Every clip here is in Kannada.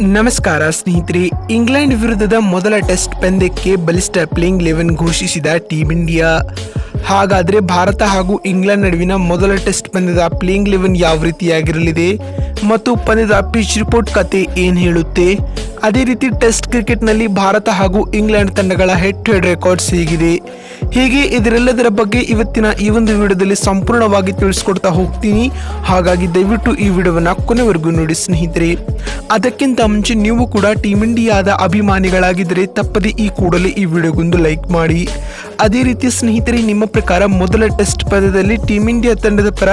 ನಮಸ್ಕಾರ ಸ್ನೇಹಿತರೆ, ಇಂಗ್ಲೆಂಡ್ ವಿರುದ್ಧದ ಮೊದಲ ಟೆಸ್ಟ್ ಪಂದ್ಯಕ್ಕೆ ಬಲಿಷ್ಠ ಪ್ಲೇಯಿಂಗ್ ಲೆವೆನ್ ಘೋಷಿಸಿದ ಟೀಮ್ ಇಂಡಿಯಾ. ಹಾಗಾದರೆ ಭಾರತ ಹಾಗೂ ಇಂಗ್ಲೆಂಡ್ ನಡುವಿನ ಮೊದಲ ಟೆಸ್ಟ್ ಪಂದ್ಯದ ಪ್ಲೇಯಿಂಗ್ ಲೆವೆನ್ ಯಾವ ರೀತಿಯಾಗಿರಲಿದೆ? ಮತ್ತು ಪಂದ್ಯದ ಪಿಚ್ ರಿಪೋರ್ಟ್ ಕತೆ ಏನು ಹೇಳುತ್ತೆ? ಅದೇ ರೀತಿ ಟೆಸ್ಟ್ ಕ್ರಿಕೆಟ್ನಲ್ಲಿ ಭಾರತ ಹಾಗೂ ಇಂಗ್ಲೆಂಡ್ ತಂಡಗಳ ಹೆಡ್ ಟು ಹೆಡ್ ರೆಕಾರ್ಡ್ಸ್ ಸಿಗಿದೆ. ಹೀಗೆ ಇದರೆಲ್ಲದರ ಬಗ್ಗೆ ಇವತ್ತಿನ ಈ ಒಂದು ವಿಡಿಯೋದಲ್ಲಿ ಸಂಪೂರ್ಣವಾಗಿ ತಿಳಿಸ್ಕೊಡ್ತಾ ಹೋಗ್ತೀನಿ. ಹಾಗಾಗಿ ದಯವಿಟ್ಟು ಈ ವಿಡಿಯೋವನ್ನು ಕೊನೆವರೆಗೂ ನೋಡಿ ಸ್ನೇಹಿತರೆ. ಅದಕ್ಕಿಂತ ಮುಂಚೆ ನೀವು ಕೂಡ ಟೀಮ್ ಇಂಡಿಯಾದ ಅಭಿಮಾನಿಗಳಾಗಿದ್ದರೆ ತಪ್ಪದೆ ಈ ಕೂಡಲೇ ಈ ವಿಡಿಯೋಗೊಂದು ಲೈಕ್ ಮಾಡಿ. ಅದೇ ರೀತಿ ಸ್ನೇಹಿತರೆ, ನಿಮ್ಮ ಪ್ರಕಾರ ಮೊದಲ ಟೆಸ್ಟ್ ಪದದಲ್ಲಿ ಟೀಮ್ ಇಂಡಿಯಾ ತಂಡದ ಪರ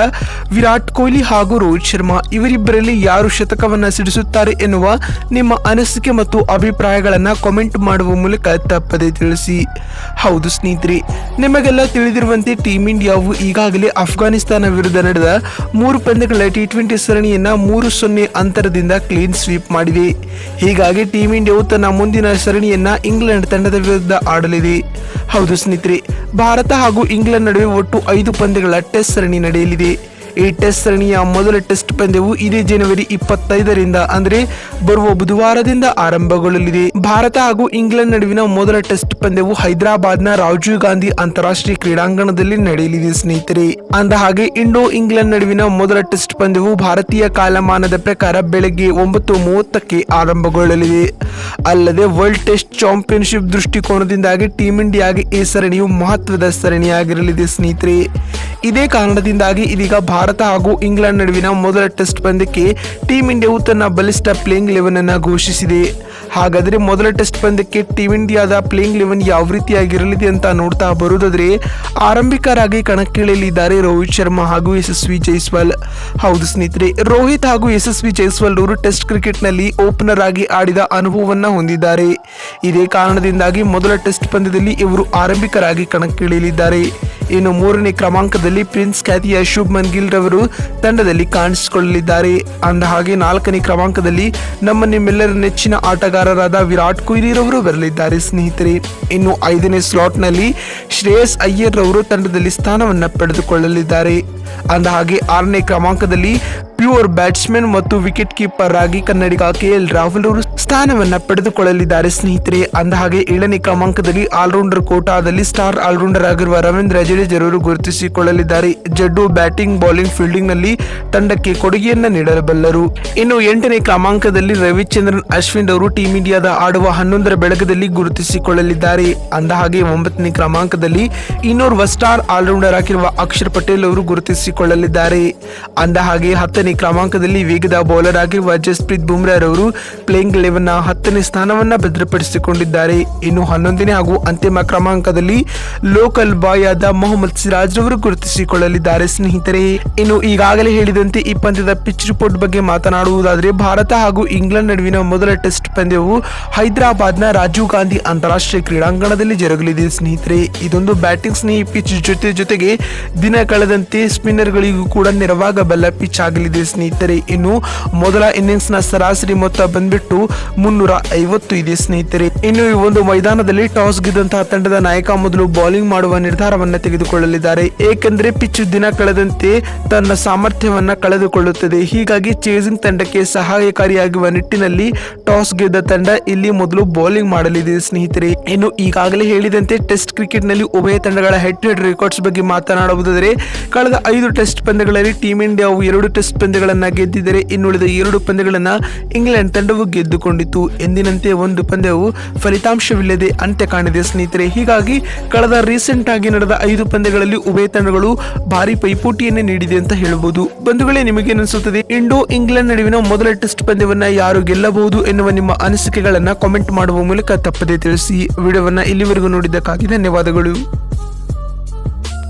ವಿರಾಟ್ ಕೊಹ್ಲಿ ಹಾಗೂ ರೋಹಿತ್ ಶರ್ಮಾ ಇವರಿಬ್ಬರಲ್ಲಿ ಯಾರು ಶತಕವನ್ನು ಸಿಡಿಸುತ್ತಾರೆ ಎನ್ನುವ ನಿಮ್ಮ ಅನಿಸಿಕೆ ಮತ್ತು ಅಭಿಪ್ರಾಯಗಳನ್ನು ಕಾಮೆಂಟ್ ಮಾಡುವ ಮೂಲಕ ತಪ್ಪದೆ ತಿಳಿಸಿ. ಹೌದು ಸ್ನೇಹಿತರೆ, ನಿಮಗೆಲ್ಲ ತಿಳಿದಿರುವಂತೆ ಟೀಮ್ ಇಂಡಿಯಾವು ಈಗಾಗಲೇ ಅಫ್ಘಾನಿಸ್ತಾನ ವಿರುದ್ಧ ನಡೆದ ಮೂರು ಪಂದ್ಯಗಳ ಟಿ ಟ್ವೆಂಟಿ ಸರಣಿಯನ್ನ ಮೂರು ಸೊನ್ನೆ ಅಂತರದಿಂದ ಕ್ಲೀನ್ ಸ್ವೀಪ್ ಮಾಡಿದೆ. ಹೀಗಾಗಿ ಟೀಮ್ ಇಂಡಿಯಾವು ತನ್ನ ಮುಂದಿನ ಸರಣಿಯನ್ನು ಇಂಗ್ಲೆಂಡ್ ತಂಡದ ವಿರುದ್ಧ ಆಡಲಿದೆ. ಹೌದು ಸ್ನೇಹಿತರೆ, ಭಾರತ ಹಾಗೂ ಇಂಗ್ಲೆಂಡ್ ನಡುವೆ ಒಟ್ಟು ಐದು ಪಂದ್ಯಗಳ ಟೆಸ್ಟ್ ಸರಣಿ ನಡೆಯಲಿದೆ. ಈ ಟೆಸ್ಟ್ ಸರಣಿಯ ಮೊದಲ ಟೆಸ್ಟ್ ಪಂದ್ಯವು ಇದೇ ಜನವರಿ ಇಪ್ಪತ್ತೈದರಿಂದ, ಅಂದರೆ ಬರುವ ಬುಧವಾರದಿಂದ ಆರಂಭಗೊಳ್ಳಲಿದೆ. ಭಾರತ ಹಾಗೂ ಇಂಗ್ಲೆಂಡ್ ನಡುವಿನ ಮೊದಲ ಟೆಸ್ಟ್ ಪಂದ್ಯವು ಹೈದರಾಬಾದ್ನ ರಾಜೀವ್ ಗಾಂಧಿ ಅಂತಾರಾಷ್ಟ್ರೀಯ ಕ್ರೀಡಾಂಗಣದಲ್ಲಿ ನಡೆಯಲಿದೆ, ಸ್ನೇಹಿತರೆ. ಅಂದ ಹಾಗೆ, ಇಂಡೋ ಇಂಗ್ಲೆಂಡ್ ನಡುವಿನ ಮೊದಲ ಟೆಸ್ಟ್ ಪಂದ್ಯವು ಭಾರತೀಯ ಕಾಲಮಾನದ ಪ್ರಕಾರ ಬೆಳಗ್ಗೆ ಒಂಬತ್ತು ಮೂವತ್ತಕ್ಕೆ ಆರಂಭಗೊಳ್ಳಲಿದೆ. ಅಲ್ಲದೆ ವರ್ಲ್ಡ್ ಟೆಸ್ಟ್ ಚಾಂಪಿಯನ್ಶಿಪ್ ದೃಷ್ಟಿಕೋನದಿಂದಾಗಿ ಟೀಂ ಇಂಡಿಯಾಗೆ ಈ ಸರಣಿಯು ಮಹತ್ವದ ಸರಣಿಯಾಗಿರಲಿದೆ ಸ್ನೇಹಿತರೆ. ಇದೇ ಕಾರಣದಿಂದಾಗಿ ಇದೀಗ ಭಾರತ ಹಾಗೂ ಇಂಗ್ಲೆಂಡ್ ನಡುವಿನ ಮೊದಲ ಟೆಸ್ಟ್ ಪಂದ್ಯಕ್ಕೆ ಟೀಂ ಇಂಡಿಯಾವು ತನ್ನ ಬಲಿಷ್ಠ ಪ್ಲೇಯಿಂಗ್ ಲೆವೆನ್ ಅನ್ನು ಘೋಷಿಸಿದೆ. ಹಾಗಾದರೆ ಮೊದಲ ಟೆಸ್ಟ್ ಪಂದ್ಯಕ್ಕೆ ಟೀಮ್ ಇಂಡಿಯಾದ ಪ್ಲೇಯಿಂಗ್ ಲೆವೆನ್ ಯಾವ ರೀತಿಯಾಗಿರಲಿದೆ ಅಂತ ನೋಡ್ತಾ ಬರುವುದಾದ್ರೆ ಆರಂಭಿಕರಾಗಿ ಕಣಕ್ಕಿಳಿಯಲಿದ್ದಾರೆ ರೋಹಿತ್ ಶರ್ಮಾ ಹಾಗೂ ಯಶಸ್ವಿ ಜೈಸ್ವಾಲ್. ಹೌದು ಸ್ನೇಹಿತರೆ, ರೋಹಿತ್ ಹಾಗೂ ಯಶಸ್ವಿ ಜೈಸ್ವಾಲ್ ಅವರು ಟೆಸ್ಟ್ ಕ್ರಿಕೆಟ್ನಲ್ಲಿ ಓಪನರ್ ಆಗಿ ಆಡಿದ ಅನುಭವವನ್ನು ಹೊಂದಿದ್ದಾರೆ. ಇದೇ ಕಾರಣದಿಂದಾಗಿ ಮೊದಲ ಟೆಸ್ಟ್ ಪಂದ್ಯದಲ್ಲಿ ಇವರು ಆರಂಭಿಕರಾಗಿ ಕಣಕ್ಕಿಳಿಯಲಿದ್ದಾರೆ. ಇನ್ನು ಮೂರನೇ ಕ್ರಮಾಂಕದಲ್ಲಿ ಪ್ರಿನ್ಸ್ ಖ್ಯಾತಿಯ ಶುಭ್ಮನ್ ಗಿಲ್ ರವರು ತಂಡದಲ್ಲಿ ಕಾಣಿಸಿಕೊಳ್ಳಲಿದ್ದಾರೆ. ಅಂದ ಹಾಗೆ ನಾಲ್ಕನೇ ಕ್ರಮಾಂಕದಲ್ಲಿ ನಮ್ಮ ನಿಮ್ಮೆಲ್ಲರ ನೆಚ್ಚಿನ ಆಟಗಾರರಾದ ವಿರಾಟ್ ಕೊಹ್ಲಿ ರವರು ಬರಲಿದ್ದಾರೆ ಸ್ನೇಹಿತರೆ. ಇನ್ನು ಐದನೇ ಸ್ಲಾಟ್ನಲ್ಲಿ ಶ್ರೇಯಸ್ ಅಯ್ಯರ್ ರವರು ತಂಡದಲ್ಲಿ ಸ್ಥಾನವನ್ನು ಪಡೆದುಕೊಳ್ಳಲಿದ್ದಾರೆ. ಅಂದ ಹಾಗೆ ಆರನೇ ಕ್ರಮಾಂಕದಲ್ಲಿ ಪ್ಯೂರ್ ಬ್ಯಾಟ್ಸ್ಮನ್ ಮತ್ತು ವಿಕೆಟ್ ಕೀಪರ್ ಆಗಿ ಕನ್ನಡಿಗ ಕೆ ಎಲ್ ರಾಹುಲ್ ಅವರು ಸ್ಥಾನವನ್ನ ಪಡೆದುಕೊಳ್ಳಲಿದ್ದಾರೆ. ಸ್ನೇಹಿತರೆ ಅಂದ ಹಾಗೆ ಏಳನೇ ಕ್ರಮಾಂಕದಲ್ಲಿ ಆಲ್ರೌಂಡರ್ ಕೋಟಾದಲ್ಲಿ ಸ್ಟಾರ್ ಆಲ್ರೌಂಡರ್ ಆಗಿರುವ ರವೀಂದ್ರ ಜಡೇಜರವರು ಗುರುತಿಸಿಕೊಳ್ಳಲಿದ್ದಾರೆ. ಜಡ್ಡು ಬ್ಯಾಟಿಂಗ್ ಬೌಲಿಂಗ್ ಫೀಲ್ಡಿಂಗ್ನಲ್ಲಿ ತಂಡಕ್ಕೆ ಕೊಡುಗೆಯನ್ನ ನೀಡಲಬಲ್ಲರು ಇನ್ನು ಎಂಟನೇ ಕ್ರಮಾಂಕದಲ್ಲಿ ರವಿಚಂದ್ರನ್, ಅಶ್ವಿನ್ ಅವರು ಟೀಂ ಇಂಡಿಯಾದ ಆಡುವ ಹನ್ನೊಂದರ ಬೆಳಗದಲ್ಲಿ ಗುರುತಿಸಿಕೊಳ್ಳಲಿದ್ದಾರೆ. ಅಂದ ಹಾಗೆ ಒಂಬತ್ತನೇ ಕ್ರಮಾಂಕದಲ್ಲಿ ಇನ್ನೋರ್ವ ಸ್ಟಾರ್ ಆಲ್ರೌಂಡರ್ ಆಗಿರುವ ಅಕ್ಷರ್ ಪಟೇಲ್ ಅವರು ಗುರುತಿಸಿಕೊಳ್ಳಲಿದ್ದಾರೆ. ಅಂದ ಹಾಗೆ ಹತ್ತನೇ ಕ್ರಮಾಂಕದಲ್ಲಿ ವೇಗದ ಬೌಲರ್ ಆಗಿರುವ ಜಸ್ಪ್ರೀತ್ ಬುಮ್ರಾರ್ ಅವರು ಪ್ಲೇಯಿಂಗ್ ಲೆವೆನ್ನ ಹತ್ತನೇ ಸ್ಥಾನವನ್ನು ಭದ್ರಪಡಿಸಿಕೊಂಡಿದ್ದಾರೆ. ಇನ್ನು ಹನ್ನೊಂದನೇ ಹಾಗೂ ಅಂತಿಮ ಕ್ರಮಾಂಕದಲ್ಲಿ ಲೋಕಲ್ ಬಾಯ್ ಆದ ಮೊಹಮ್ಮದ್ ಸಿರಾಜ್ ರವರು ಗುರುತಿಸಿಕೊಳ್ಳಲಿದ್ದಾರೆ. ಸ್ನೇಹಿತರೆ, ಇನ್ನು ಈಗಾಗಲೇ ಹೇಳಿದಂತೆ ಈ ಪಂದ್ಯದ ಪಿಚ್ ರಿಪೋರ್ಟ್ ಬಗ್ಗೆ ಮಾತನಾಡುವುದಾದರೆ, ಭಾರತ ಹಾಗೂ ಇಂಗ್ಲೆಂಡ್ ನಡುವಿನ ಮೊದಲ ಟೆಸ್ಟ್ ಪಂದ್ಯವು ಹೈದರಾಬಾದ್ನ ರಾಜೀವ್ ಗಾಂಧಿ ಅಂತಾರಾಷ್ಟ್ರೀಯ ಕ್ರೀಡಾಂಗಣದಲ್ಲಿ ಜರುಗಲಿದೆ. ಸ್ನೇಹಿತರೆ, ಇದೊಂದು ಬ್ಯಾಟಿಂಗ್ ಸ್ನೇಹಿ ಪಿಚ್ ಜೊತೆ ಜೊತೆಗೆ ದಿನ ಕಳೆದಂತೆ ಸ್ಪಿನ್ನರ್ಗಳಿಗೂ ಕೂಡ ನೆರವಾಗಬಲ್ಲ ಪಿಚ್ ಆಗಲಿದೆ. ಸ್ನೇಹಿತರೆ, ಇನ್ನು ಮೊದಲ ಇನ್ನಿಂಗ್ಸ್ನ ಸರಾಸರಿ ಮೊತ್ತ ಬಂದ್ಬಿಟ್ಟು ಮುನ್ನೂರ ಐವತ್ತು ಇದೆ ಸ್ನೇಹಿತರೆ. ಇನ್ನು ಈ ಒಂದು ಮೈದಾನದಲ್ಲಿ ಟಾಸ್ ಗೆದ್ದಂತಹ ತಂಡದ ನಾಯಕ ಮೊದಲು ಬೌಲಿಂಗ್ ಮಾಡುವ ನಿರ್ಧಾರವನ್ನು ತೆಗೆದುಕೊಳ್ಳಲಿದ್ದಾರೆ. ಏಕೆಂದರೆ ಪಿಚ್ ದಿನ ಕಳೆದಂತೆ ತನ್ನ ಸಾಮರ್ಥ್ಯವನ್ನ ಕಳೆದುಕೊಳ್ಳುತ್ತದೆ. ಹೀಗಾಗಿ ಚೇಸಿಂಗ್ ತಂಡಕ್ಕೆ ಸಹಾಯಕಾರಿಯಾಗುವ ನಿಟ್ಟಿನಲ್ಲಿ ಟಾಸ್ ಗೆದ್ದ ತಂಡ ಇಲ್ಲಿ ಮೊದಲು ಬೌಲಿಂಗ್ ಮಾಡಲಿದೆ ಸ್ನೇಹಿತರೆ. ಇನ್ನು ಈಗಾಗಲೇ ಹೇಳಿದಂತೆ ಟೆಸ್ಟ್ ಕ್ರಿಕೆಟ್ನಲ್ಲಿ ಉಭಯ ತಂಡಗಳ ಹೆಡ್ ಟು ಹೆಡ್ ರೆಕಾರ್ಡ್ಸ್ ಬಗ್ಗೆ ಮಾತನಾಡುವುದಾದರೆ, ಕಳೆದ ಐದು ಟೆಸ್ಟ್ ಪಂದ್ಯಗಳಲ್ಲಿ ಟೀಂ ಇಂಡಿಯಾವು ಎರಡು ಟೆಸ್ಟ್ ಪಂದ್ಯಗಳನ್ನ ಗೆದ್ದಿದ್ದರೆ ಇನ್ನುಳಿದ ಎರಡು ಪಂದ್ಯಗಳನ್ನು ಇಂಗ್ಲೆಂಡ್ ತಂಡವು ಗೆದ್ದುಕೊಂಡಿತು ಎಂದಿನಂತೆ ಒಂದು ಪಂದ್ಯವು ಫಲಿತಾಂಶವಿಲ್ಲದೆ ಅಂತ್ಯ ಕಾಣಿದೆ ಸ್ನೇಹಿತರೆ, ಹೀಗಾಗಿ ಕಳೆದ ರೀಸೆಂಟ್ ಆಗಿ ನಡೆದ ಐದು ಪಂದ್ಯಗಳಲ್ಲಿ ಉಭಯ ತಂಡಗಳು ಭಾರಿ ಪೈಪೋಟಿಯನ್ನೇ ನೀಡಿದೆ ಅಂತ ಹೇಳಬಹುದು ಬಂಧುಗಳೇ, ನಿಮಗೆ ಅನಿಸುತ್ತದೆ ಇಂಡೋ ಇಂಗ್ಲೆಂಡ್ ನಡುವಿನ ಮೊದಲ ಟೆಸ್ಟ್ ಪಂದ್ಯವನ್ನ ಯಾರು ಗೆಲ್ಲಬಹುದು ಎನ್ನುವ ನಿಮ್ಮ ಅನಿಸಿಕೆಗಳನ್ನ ಕಾಮೆಂಟ್ ಮಾಡುವ ಮೂಲಕ ತಪ್ಪದೆ ತಿಳಿಸಿ. ವಿಡಿಯೋವನ್ನ ಇಲ್ಲಿವರೆಗೂ ನೋಡಿದ್ದಕ್ಕಾಗಿ ಧನ್ಯವಾದಗಳು.